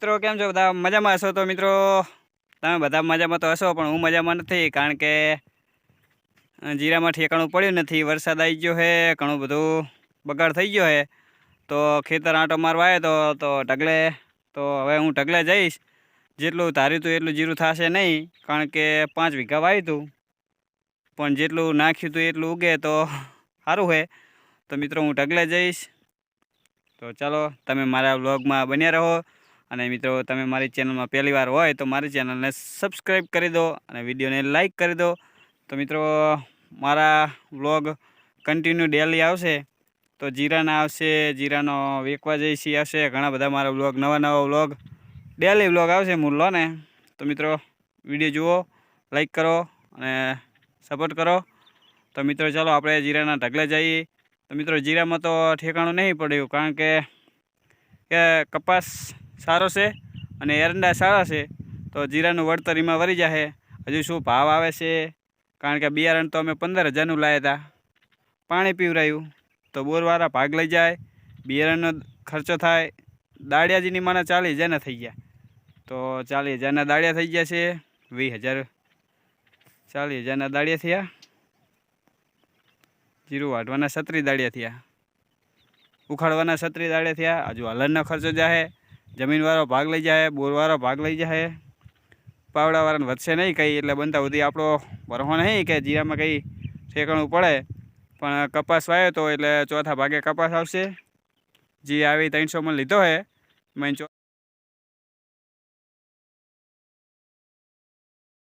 મિત્રો, કેમ છો બધા? મજામાં હશો તો મિત્રો? તમે બધા મજામાં તો હશો, પણ હું મજામાં નથી, કારણ કે જીરામાં ઠેકાણું પડ્યું નથી, વરસાદ આવી ગયો છે ઘણું બધું બગાડ થઈ ગયો છે તો ખેતર આંટો મારવા આવ્યો તો ઢગલે, તો હવે હું ઢગલે જઈશ. જેટલું ધાર્યું હતું એટલું જીરું થશે નહીં, કારણ કે પાંચ વીઘા વાવ્યું હતું પણ જેટલું નાખ્યું હતું એટલું ઉગે તો સારું છે તો મિત્રો હું ઢગલે જઈશ. તો ચાલો, તમે મારા બ્લોગમાં બન્યા રહો. અને મિત્રો, તમે મારી ચેનલમાં પહેલી વાર હોય તો મારી ચેનલને સબસ્ક્રાઈબ કરી દો અને વિડીયોને લાઈક કરી દો. તો મિત્રો, મારા વ્લોગ કન્ટિન્યુ ડેલી આવશે. તો જીરાના આવશે, જીરાનો વેકવા જઈશી આવશે. ઘણા બધા મારા વ્લોગ નવા નવા વ્લોગ ડેલી વ્લોગ આવશે મૂળ ને. તો મિત્રો, વીડિયો જુઓ લાઈક કરો અને સપોર્ટ કરો. તો મિત્રો, ચાલો આપણે જીરાના ઢગલે જઈએ. તો મિત્રો, જીરામાં તો ઠેકાણું નહીં પડ્યું કારણ કે કપાસ સારો છે અને એરંડા સારા છે, તો જીરાનું વળતર એમાં વળી જશે હજુ શું ભાવ આવે છે? કારણ કે બિયારણ તો અમે પંદર હજારનું લાવ્યા હતા પાણી પીવરાયું, તો બોરવાળા ભાગ લઈ જાય, બિયારણનો ખર્ચો થાય. દાળિયાજીની માના ચાલીસ હજારના થઈ ગયા. તો ચાલીસ હજારના દાળિયા થઈ ગયા છે, વીસ હજાર ચાલીસ હજારના દાળિયા થયા. જીરું વાઢવાના સત્રી દાળિયા થયા. ઉખાડવાના સત્રી દાળિયા થયા. હજુ હલનનો ખર્ચો જાહે. જમીનવાળો ભાગ લઈ જાય બોરવાળો ભાગ લઈ જાય પાવડાવાળાને વધશે નહીં કંઈ, એટલે બનતા સુધી આપણો ભરવો નહીં કે જીરામાં કંઈ ઠેકાણું પડે. પણ કપાસ વાવ્યો તો એટલે ચોથા ભાગે કપાસ આવશે. જે આવી ત્રણસો માં લીધો હે. મેં